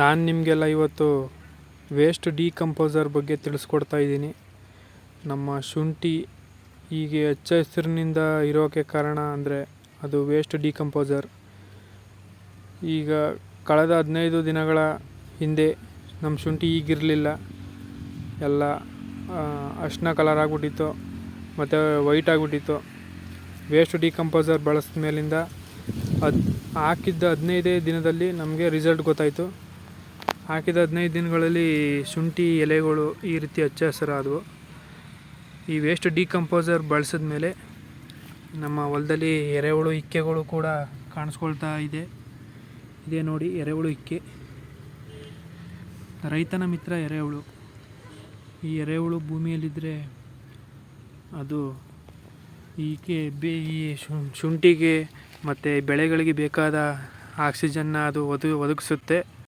ನಾನು ನಿಮಗೆಲ್ಲ ಇವತ್ತು ವೇಸ್ಟ್ ಡಿಕಂಪೋಸರ್ ಬಗ್ಗೆ ತಿಳಿಸ್ಕೊಡ್ತಾ ಇದ್ದೀನಿ. ನಮ್ಮ ಶುಂಠಿ ಹೀಗೆ ಹಚ್ಚ ಹಸಿರಿನಿಂದ ಇರೋಕ್ಕೆ ಕಾರಣ ಅಂದರೆ ಅದು ವೇಸ್ಟ್ ಡಿಕಂಪೋಸರ್ ಈಗ ಕಳೆದ ಹದಿನೈದು ದಿನಗಳ ಹಿಂದೆ ನಮ್ಮ ಶುಂಠಿ ಈಗಿರಲಿಲ್ಲ. ಎಲ್ಲ ಅರ್ಶಿನ ಕಲರ್ ಆಗಿಬಿಟ್ಟಿತ್ತು, ಮತ್ತು ವೈಟ್ ಆಗಿಬಿಟ್ಟಿತ್ತು. ವೇಸ್ಟ್ ಡಿಕಂಪೋಸರ್ ಬಳಸಿದ ಮೇಲಿಂದ ಅದು ಹಾಕಿದ್ದ ಹದಿನೈದೇ ದಿನದಲ್ಲಿ ನಮಗೆ ರಿಸಲ್ಟ್ ಗೊತ್ತಾಯಿತು. ಹಾಕಿದ ಹದಿನೈದು ದಿನಗಳಲ್ಲಿ ಶುಂಠಿ, ಎಲೆಗಳು ಈ ರೀತಿ ಹಚ್ಚ ಹಸಿರಾದವು. ಈ ವೇಸ್ಟ್ ಡಿಕಂಪೋಸರ್ ಬಳಸಿದ ಮೇಲೆ ನಮ್ಮ ಹೊಲದಲ್ಲಿ ಎರೆಹುಳು ಇಕ್ಕೆಗಳು ಕೂಡ ಕಾಣಿಸ್ಕೊಳ್ತಾ ಇದೆ. ಇದೇ ನೋಡಿ, ಎರೆಹುಳು ಇಕ್ಕೆ. ರೈತನ ಮಿತ್ರ ಎರೆಹುಳು. ಈ ಎರೆಹುಳು ಭೂಮಿಯಲ್ಲಿದ್ದರೆ ಅದು ಈಕೆ ಬೇ, ಈ ಶುಂಠಿಗೆ ಮತ್ತು ಬೆಳೆಗಳಿಗೆ ಬೇಕಾದ ಆಕ್ಸಿಜನ್ನ ಅದು ಒದಗಿ ಒದಗಿಸುತ್ತೆ.